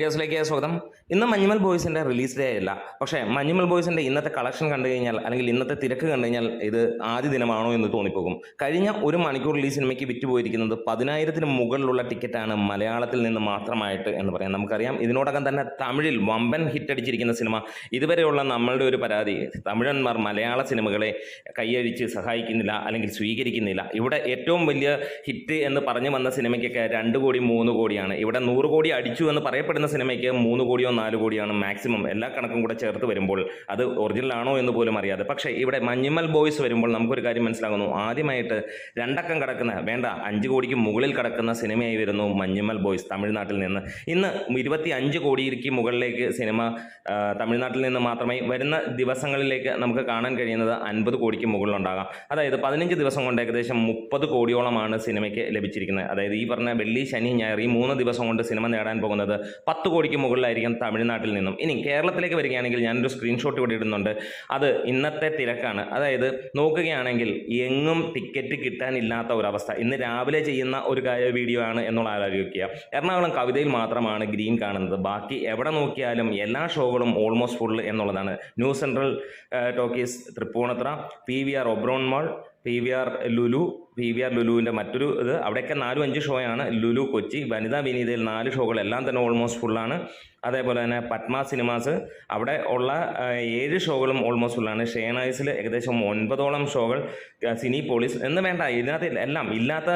ഗ്യാസിലേക്ക് സ്വാഗതം. ഇന്ന് Manjummel ബോയ്സിന്റെ release day അല്ല. പക്ഷേ മഞ്ഞുമൽ ബോയ്സിന്റെ ഇന്നത്തെ കളക്ഷൻ കണ്ടു കഴിഞ്ഞാൽ അല്ലെങ്കിൽ ഇന്നത്തെ തിരക്ക് കണ്ടു കഴിഞ്ഞാൽ ഇത് ആദ്യ ദിനമാണോ എന്ന് തോന്നിപ്പോകും. കഴിഞ്ഞ ഒരു മണിക്കൂറിൽ ഈ സിനിമയ്ക്ക് വിറ്റുപോയിരിക്കുന്നത് പതിനായിരത്തിന് മുകളിലുള്ള ടിക്കറ്റാണ് മലയാളത്തിൽ നിന്ന് മാത്രമായിട്ട് എന്ന് പറയാം. നമുക്കറിയാം ഇതിനോടകം തന്നെ തമിഴിൽ വമ്പൻ ഹിറ്റ് അടിച്ചിരിക്കുന്ന സിനിമ. ഇതുവരെയുള്ള നമ്മളുടെ ഒരു പരാതി തമിഴന്മാർ മലയാള സിനിമകളെ കൈയഴിച്ച് സഹായിക്കുന്നില്ല അല്ലെങ്കിൽ സ്വീകരിക്കുന്നില്ല. ഇവിടെ ഏറ്റവും വലിയ ഹിറ്റ് എന്ന് പറഞ്ഞു വന്ന സിനിമയ്ക്കൊക്കെ രണ്ട് കോടി മൂന്ന് കോടിയാണ്. ഇവിടെ നൂറ് കോടി അടിച്ചു എന്ന് പറയപ്പെടുന്ന സിനിമയ്ക്ക് മൂന്ന് കോടിയോ നാല് കോടിയാണ് മാക്സിമം എല്ലാ കണക്കും കൂടെ ചേർത്ത് വരുമ്പോൾ അത് ഒറിജിനൽ ആണോ എന്ന് പോലും അറിയാതെ. പക്ഷേ ഇവിടെ മഞ്ഞുമൽ ബോയ്സ് വരുമ്പോൾ നമുക്കൊരു കാര്യം മനസ്സിലാകുന്നു. ആദ്യമായിട്ട് രണ്ടക്കം കിടക്കുന്ന വേണ്ട അഞ്ച് കോടിക്ക് മുകളിൽ കിടക്കുന്ന സിനിമയായി വരുന്നു മഞ്ഞുമൽ ബോയ്സ് തമിഴ്നാട്ടിൽ നിന്ന്. ഇന്ന് ഇരുപത്തി അഞ്ച് കോടിക്ക് മുകളിലേക്ക് സിനിമ തമിഴ്നാട്ടിൽ നിന്ന് മാത്രമേ വരുന്ന ദിവസങ്ങളിലേക്ക് നമുക്ക് കാണാൻ കഴിയുന്നത് അൻപത് കോടിക്ക് മുകളിലുണ്ടാകാം. അതായത് പതിനഞ്ച് ദിവസം കൊണ്ട് ഏകദേശം മുപ്പത് കോടിയോളമാണ് സിനിമയ്ക്ക് ലഭിച്ചിരിക്കുന്നത്. അതായത് ഈ പറഞ്ഞ വെള്ളി ശനി ഞായർ ഈ മൂന്ന് ദിവസം കൊണ്ട് സിനിമ നേടാൻ പോകുന്നത് പത്ത് കോടിക്ക് മുകളിലായിരിക്കും തമിഴ്നാട്ടിൽ നിന്നും. ഇനി കേരളത്തിലേക്ക് വരികയാണെങ്കിൽ ഞാനൊരു സ്ക്രീൻഷോട്ട് ഇവിടെ ഇടുന്നുണ്ട്. അത് ഇന്നത്തെ തിരക്കാണ്. അതായത് നോക്കുകയാണെങ്കിൽ എങ്ങും ടിക്കറ്റ് കിട്ടാനില്ലാത്ത ഒരവസ്ഥ. ഇന്ന് രാവിലെ ചെയ്യുന്ന ഒരു കാര്യ വീഡിയോ ആണ് എന്നുള്ള ആലോചിക്കുക. എറണാകുളം കവിതയിൽ മാത്രമാണ് ഗ്രീൻ കാണുന്നത്. ബാക്കി എവിടെ നോക്കിയാലും എല്ലാ ഷോകളും ഓൾമോസ്റ്റ് ഫുൾ എന്നുള്ളതാണ്. New Central Talkies Tripunithura P V R Oberon mall P V R Lulu P V R ലുലുവിന്റെ മറ്റൊരു ഇത്. അവിടെയൊക്കെ നാലും അഞ്ച് ഷോയാണ്. ലുലു കൊച്ചി വനിതാ വിനീതയിൽ നാല് ഷോകളെല്ലാം തന്നെ ഓൾമോസ്റ്റ് ഫുള്ളാണ് അതേപോലെ തന്നെ പത്മ സിനിമാസ് അവിടെ ഉള്ള ഏഴ് ഷോകളും ഓൾമോസ്റ്റ് ഫുള്ളാണ് ഷേണൈസിൽ ഏകദേശം ഒൻപതോളം ഷോകൾ സിനി പോളിസ് എന്ന് വേണ്ട ഇതിനകത്ത് എല്ലാം ഇല്ലാത്ത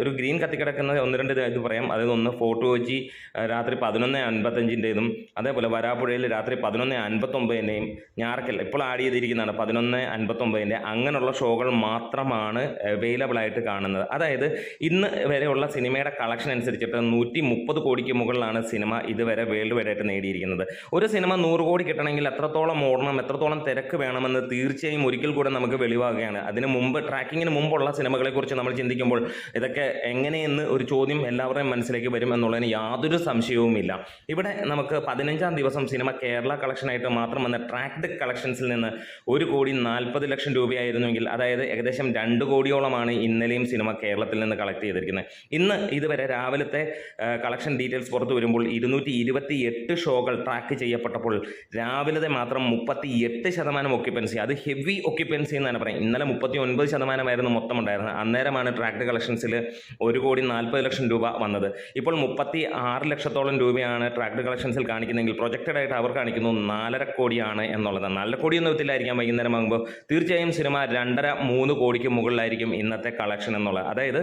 ഒരു ഗ്രീൻ കത്തിക്കിടക്കുന്ന ഒന്ന് രണ്ട് ഇത് പറയാം. അതായത് ഒന്ന് ഫോർട്ട് കൊച്ചി ആ, രാത്രി പതിനൊന്ന് അൻപത്തഞ്ചിന്റെതും അതേപോലെ വരാപ്പുഴയിൽ രാത്രി പതിനൊന്ന് അൻപത്തൊമ്പതിന്റെയും ഞാറക്കൽ ഇപ്പോൾ ആഡ് ചെയ്തിരിക്കുന്നതാണ് പതിനൊന്ന് അൻപത്തൊമ്പതിന്റെ അങ്ങനെയുള്ള ഷോകൾ മാത്രമാണ് അവൈലബിൾ ആയിട്ട് കാണുന്നത്. അതായത് ഇന്ന് വരെയുള്ള സിനിമയുടെ കളക്ഷൻ അനുസരിച്ചിട്ട് നൂറ്റി മുപ്പത് കോടിക്ക് മുകളിലാണ് സിനിമ ഇതുവരെ വേൾഡ് വൈഡ് ആയിട്ട് നേടിയിരിക്കുന്നത്. ഒരു സിനിമ നൂറ് കോടി കിട്ടണമെങ്കിൽ എത്രത്തോളം ഓടണം എത്രത്തോളം തിരക്ക് വേണമെന്ന് തീർച്ചയായും ഒരിക്കൽ കൂടെ നമുക്ക് വെളിവാകുകയാണ്. അതിന് മുമ്പ് ട്രാക്കിങ്ങിന് മുമ്പുള്ള സിനിമകളെക്കുറിച്ച് നമ്മൾ ചിന്തിക്കുമ്പോൾ ഇതൊക്കെ എങ്ങനെയെന്ന് ഒരു ചോദ്യം എല്ലാവരുടെയും മനസ്സിലേക്ക് വരും എന്നുള്ളതിന് യാതൊരു സംശയവുമില്ല. ഇവിടെ നമുക്ക് പതിനഞ്ചാം ദിവസം സിനിമ കേരള കളക്ഷനായിട്ട് മാത്രം വന്ന ട്രാക്ഡ് കളക്ഷൻസിൽ നിന്ന് ഒരു കോടി നാൽപ്പത് ലക്ഷം രൂപയായിരുന്നുവെങ്കിൽ അതായത് ഏകദേശം രണ്ട് കോടിയോളമാണ് ഇന്നലെയും സിനിമ കേരളത്തിൽ നിന്ന് കളക്ട് ചെയ്തിരിക്കുന്നത്. ഇന്ന് ഇതുവരെ രാവിലത്തെ കളക്ഷൻ ഡീറ്റെയിൽസ് പുറത്തു വരുമ്പോൾ ഇരുന്നൂറ്റി എട്ട് ഷോകൾ ട്രാക്ക് ചെയ്യപ്പെട്ടപ്പോൾ രാവിലത്തെ മാത്രം മുപ്പത്തി എട്ട് ശതമാനം ഒക്യുപ്പൻസി അത് ഹെവി ഒക്യുപ്പൻസി എന്നാണ് പറയുന്നത്. ഇന്നലെ മുപ്പത്തി ഒൻപത് ശതമാനമായിരുന്നു മൊത്തം ഉണ്ടായിരുന്നത് അന്നേരമാണ് ട്രാക്ട് കളക്ഷൻസിൽ ഒരു കോടി നാൽപ്പത് ലക്ഷം രൂപ വന്നത്. ഇപ്പോൾ മുപ്പത്തി ആറ് ലക്ഷത്തോളം രൂപയാണ് ട്രാക്ട് കളക്ഷൻസിൽ കാണിക്കുന്നതെങ്കിൽ പ്രൊജക്റ്റഡ് ആയിട്ട് അവർ കാണിക്കുന്നു നാലര കോടിയാണ് എന്നുള്ളത്. നാലര കോടിയൊന്നും എത്തില്ലായിരിക്കാം വൈകുന്നേരം ആകുമ്പോൾ. തീർച്ചയായും സിനിമ രണ്ടര മൂന്ന് കോടിക്ക് മുകളിലായിരിക്കും ഇന്നത്തെ കളക്ഷൻ എന്നുള്ളത്. അതായത്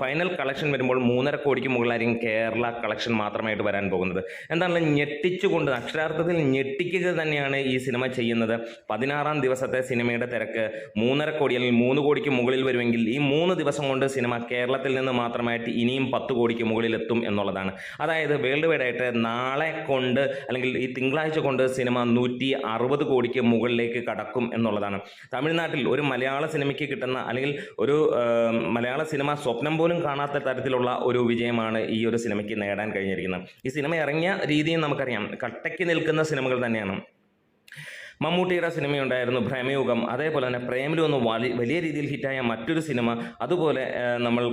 ഫൈനൽ കളക്ഷൻ വരുമ്പോൾ മൂന്നര കോടിക്ക് മുകളിലായിരിക്കും കേരള കളക്ഷൻ മാത്രമായിട്ട് വരാൻ പോകുന്നത്. എന്താണെങ്കിലും ഞെട്ടിച്ചുകൊണ്ട് അക്ഷരാർത്ഥത്തിൽ ഞെട്ടിക്കുക തന്നെയാണ് ഈ സിനിമ ചെയ്യുന്നത്. പതിനാറാം ദിവസത്തെ സിനിമയുടെ തിരക്ക് മൂന്നര കോടി അല്ലെങ്കിൽ മൂന്ന് കോടിക്ക് മുകളിൽ വരുമെങ്കിൽ ഈ മൂന്ന് ദിവസം കൊണ്ട് സിനിമ കേരളത്തിൽ നിന്ന് മാത്രമായിട്ട് ഇനിയും പത്ത് കോടിക്ക് മുകളിൽ എത്തും എന്നുള്ളതാണ്. അതായത് വേൾഡ് വൈഡ് ആയിട്ട് നാളെ കൊണ്ട് അല്ലെങ്കിൽ ഈ തിങ്കളാഴ്ച കൊണ്ട് സിനിമ നൂറ്റി അറുപത് കോടിക്ക് മുകളിലേക്ക് കടക്കും എന്നുള്ളതാണ്. തമിഴ്നാട്ടിൽ ഒരു മലയാള സിനിമയ്ക്ക് കിട്ടുന്ന അല്ലെങ്കിൽ ഒരു മലയാള സിനിമ സ്വപ്നം പോലും കാണാത്ത തരത്തിലുള്ള ഒരു വിജയമാണ് ഈ ഒരു സിനിമയ്ക്ക് നേടാൻ കഴിഞ്ഞിരിക്കുന്നത്. ഈ സിനിമ ഇറങ്ങിയ രീതിയും നമുക്കറിയാം. കട്ടയ്ക്ക് നിൽക്കുന്ന സിനിമകൾ തന്നെയാണ്. മമ്മൂട്ടിയുടെ സിനിമയുണ്ടായിരുന്നു ഭ്രമയുഗം. അതേപോലെ തന്നെ പ്രേമിലും വലി വലിയ രീതിയിൽ ഹിറ്റായ മറ്റൊരു സിനിമ അതുപോലെ നമ്മൾ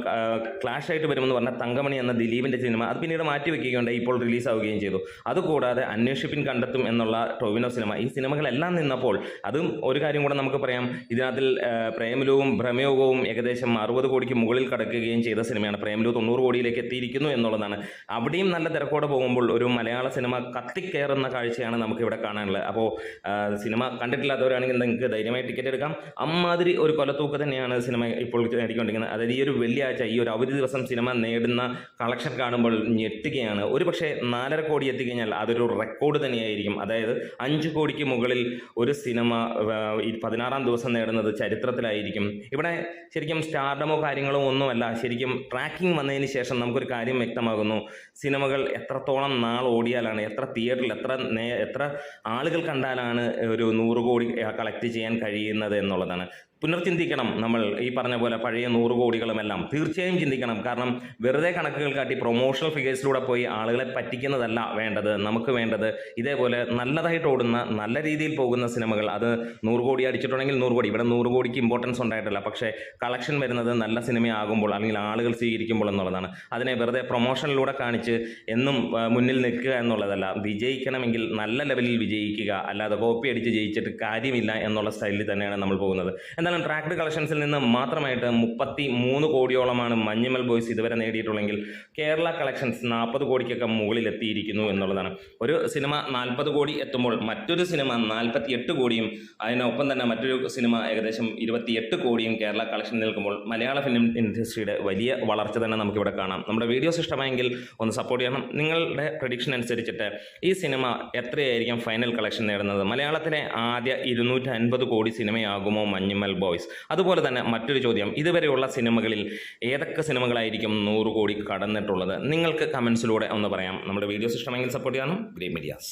ക്ലാഷ് ആയിട്ട് വരുമെന്ന് പറഞ്ഞ തങ്കമണി എന്ന ദിലീപിന്റെ സിനിമ അത് പിന്നീട് മാറ്റി വെക്കുകയുണ്ടായി ഇപ്പോൾ റിലീസാവുകയും ചെയ്തു. അതുകൂടാതെ അന്വേഷിപ്പിൻ കണ്ടെത്തും എന്നുള്ള ടൊവിനോ സിനിമ. ഈ സിനിമകളെല്ലാം നിന്നപ്പോൾ അതും ഒരു കാര്യം കൂടെ നമുക്ക് പറയാം. ഇതിനകത്തിൽ പ്രേമലുവും ഭ്രമയോഗവും ഏകദേശം അറുപത് കോടിക്ക് മുകളിൽ കടക്കുകയും ചെയ്ത സിനിമയാണ്. പ്രേമലു തൊണ്ണൂറ് കോടിയിലേക്ക് എത്തിയിരിക്കുന്നു എന്നുള്ളതാണ്. അവിടെയും നല്ല തിരക്കോടെ പോകുമ്പോൾ ഒരു മലയാള സിനിമ കത്തിക്കയറുന്ന കാഴ്ചയാണ് നമുക്ക് ഇവിടെ കാണാനുള്ളത് അപ്പോൾ സിനിമ കണ്ടിട്ടില്ലാത്തവരാണെങ്കിൽ നിങ്ങൾക്ക് ധൈര്യമായി ടിക്കറ്റ് എടുക്കാം? അമ്മാതിരി ഒരു കൊലത്തൂക്ക് തന്നെയാണ് സിനിമ ഇപ്പോൾ നേടിക്കൊണ്ടിരിക്കുന്നത്. അതായത് ഈ ഒരു വെള്ളിയാഴ്ച ഈ ഒരു അവധി ദിവസം സിനിമ നേടുന്ന കളക്ഷൻ കാണുമ്പോൾ ഞെട്ടുകയാണ്. ഒരു പക്ഷേ നാലര കോടി എത്തിക്കഴിഞ്ഞാൽ അതൊരു റെക്കോർഡ് തന്നെയായിരിക്കും. അതായത് അഞ്ച് കോടിക്ക് മുകളിൽ ഒരു സിനിമ ഈ പതിനാറാം ദിവസം നേടുന്നത് ചരിത്രത്തിലായിരിക്കും. ഇവിടെ ശരിക്കും സ്റ്റാർഡമോ കാര്യങ്ങളോ ഒന്നുമല്ല. ശരിക്കും ട്രാക്കിംഗ് വന്നതിന് ശേഷം നമുക്കൊരു കാര്യം വ്യക്തമാകുന്നു. സിനിമകൾ എത്രത്തോളം നാൾ ഓടിയാലാണ് എത്ര തിയേറ്ററിൽ എത്ര എത്ര ആളുകൾ കണ്ടാലാണ് ഒരു നൂറ് കോടി കളക്ട് ചെയ്യാൻ കഴിയുന്നത് എന്നുള്ളതാണ്. പുനർചിന്തിക്കണം നമ്മൾ ഈ പറഞ്ഞ പോലെ പഴയ നൂറ് കോടികളുമെല്ലാം. തീർച്ചയായും ചിന്തിക്കണം. കാരണം വെറുതെ കണക്കുകൾ കാട്ടി പ്രൊമോഷണൽ ഫിഗേഴ്സിലൂടെ പോയി ആളുകളെ പറ്റിക്കുന്നതല്ല വേണ്ടത് നമുക്ക് വേണ്ടത്. ഇതേപോലെ നല്ലതായിട്ട് ഓടുന്ന നല്ല രീതിയിൽ പോകുന്ന സിനിമകൾ അത് നൂറ് കോടി അടിച്ചിട്ടുണ്ടെങ്കിൽ നൂറ് കോടി. ഇവിടെ നൂറ് കോടിക്ക് ഇമ്പോർട്ടൻസ് ഉണ്ടായിട്ടില്ല. പക്ഷേ കളക്ഷൻ വരുന്നത് നല്ല സിനിമയാകുമ്പോൾ അല്ലെങ്കിൽ ആളുകൾ സ്വീകരിക്കുമ്പോൾ എന്നുള്ളതാണ്. അതിനെ വെറുതെ പ്രൊമോഷനിലൂടെ കാണിച്ച് എന്നും മുന്നിൽ നിൽക്കുക എന്നുള്ളതല്ല. വിജയിക്കണമെങ്കിൽ നല്ല ലെവലിൽ വിജയിക്കുക. അല്ലാതെ കോപ്പി അടിച്ച് ജയിച്ചിട്ട് കാര്യമില്ല എന്നുള്ള സ്റ്റൈലിൽ തന്നെയാണ് നമ്മൾ പോകുന്നത്. എന്തായാലും ട്രാക്ട് കളക്ഷൻസിൽ നിന്ന് മാത്രമായിട്ട് മുപ്പത്തി മൂന്ന് കോടിയോളമാണ് മഞ്ഞുമൽ ബോയ്സ് ഇതുവരെ നേടിയിട്ടുള്ളെങ്കിൽ കേരള കളക്ഷൻസ് നാൽപ്പത് കോടിക്കൊക്കെ മുകളിലെത്തിയിരിക്കുന്നു എന്നുള്ളതാണ്. ഒരു സിനിമ നാൽപ്പത് കോടി എത്തുമ്പോൾ മറ്റൊരു സിനിമ നാൽപ്പത്തി എട്ട് കോടിയും അതിനൊപ്പം തന്നെ മറ്റൊരു സിനിമ ഏകദേശം ഇരുപത്തിയെട്ട് കോടിയും കേരള കളക്ഷൻ നിൽക്കുമ്പോൾ മലയാള ഫിലിം ഇൻഡസ്ട്രിയുടെ വലിയ വളർച്ച തന്നെ നമുക്കിവിടെ കാണാം. നമ്മുടെ വീഡിയോസ് ഇഷ്ടമായെങ്കിൽ ഒന്ന് സപ്പോർട്ട് ചെയ്യണം. നിങ്ങളുടെ പ്രഡിക്ഷൻ അനുസരിച്ചിട്ട് ഈ സിനിമ എത്രയായിരിക്കും ഫൈനൽ കളക്ഷൻ നേടുന്നത്? മലയാളത്തിലെ ആദ്യ ഇരുന്നൂറ്റി കോടി സിനിമയാകുമോ മഞ്ഞുമൽ ബോയ്സ്. അതുപോലെ തന്നെ മറ്റൊരു ചോദ്യം. ഇതുവരെയുള്ള സിനിമകളിൽ ഏതൊക്കെ സിനിമകളായിരിക്കും നൂറ് കോടി കടന്നിട്ടുള്ളത്? നിങ്ങൾക്ക് കമൻസിലൂടെ ഒന്ന് പറയാം. നമ്മുടെ വീഡിയോസ് ഇഷ്ടമെങ്കിൽ സപ്പോർട്ട് ചെയ്യണം ഗ്രേ മീഡിയാസ്